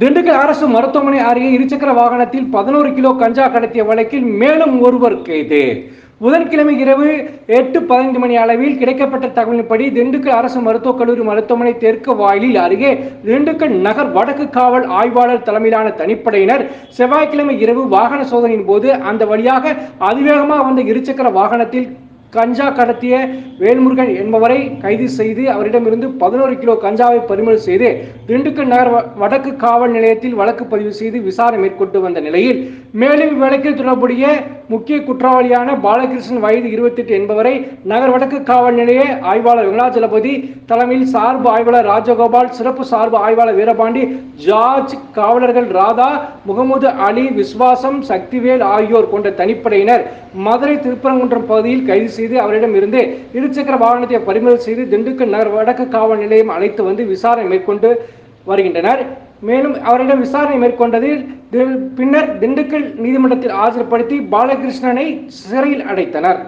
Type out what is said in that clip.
திண்டுக்கல் அரசு மருத்துவமனை அருகே இருசக்கர வாகனத்தில் பதினோரு கிலோ கஞ்சா கடத்திய வழக்கில் மேலும் ஒருவர் கைது. புதன்கிழமை இரவு எட்டு பதினைந்து மணி அளவில் கிடைக்கப்பட்ட தகவலின்படி திண்டுக்கல் அரசு மருத்துவக் கல்லூரி மருத்துவமனை தெற்கு வாயிலில் அருகே திண்டுக்கல் நகர் வடக்கு காவல் ஆய்வாளர் தலைமையிலான தனிப்படையினர் செவ்வாய்க்கிழமை இரவு வாகன சோதனையின் போது அந்த வழியாக அதிவேகமாக வந்த இருசக்கர வாகனத்தில் கஞ்சா கடத்திய வேல்முருகன் என்பவரை கைது செய்து அவரிடமிருந்து பதினோரு கிலோ கஞ்சாவை பறிமுதல் செய்து திண்டுக்கல் நகர் வ- வடக்கு காவல் நிலையத்தில் வழக்கு பதிவு செய்து விசாரணை மேற்கொண்டு வந்த நிலையில் மேலும் இவ்வழக்கில் தொடர்புடைய முக்கிய குற்றவாளியான பாலகிருஷ்ணன் வயது 28 என்பவரை நகர் வடக்கு காவல் நிலைய ஆய்வாளர் வெங்கடாச்சலபதி தலைமையில் சார்பு ஆய்வாளர் ராஜகோபால் சிறப்பு சார்பு ஆய்வாளர் வீரபாண்டி ஜார்ஜ் காவலர்கள் ராதா முகமது அலி விஸ்வாசம் சக்திவேல் ஆகியோர் கொண்ட தனிப்படையினர். மதுரை திருப்பரங்குன்றம் பகுதியில் கைது செய்து அவரிடம் இருந்து இருசக்கர வாகனத்தை பறிமுதல் செய்து திண்டுக்கல் நகர் வடக்கு காவல் நிலையம் அழைத்து வந்து விசாரணை மேற்கொண்டு வருகின்றனர். மேலும் அவரிடம் விசாரணை மேற்கொண்டதில் பின்னர் திண்டுக்கல் நீதிமன்றத்தில் ஆஜர்படுத்தி பாலகிருஷ்ணனை சிறையில் அடைத்தனர்.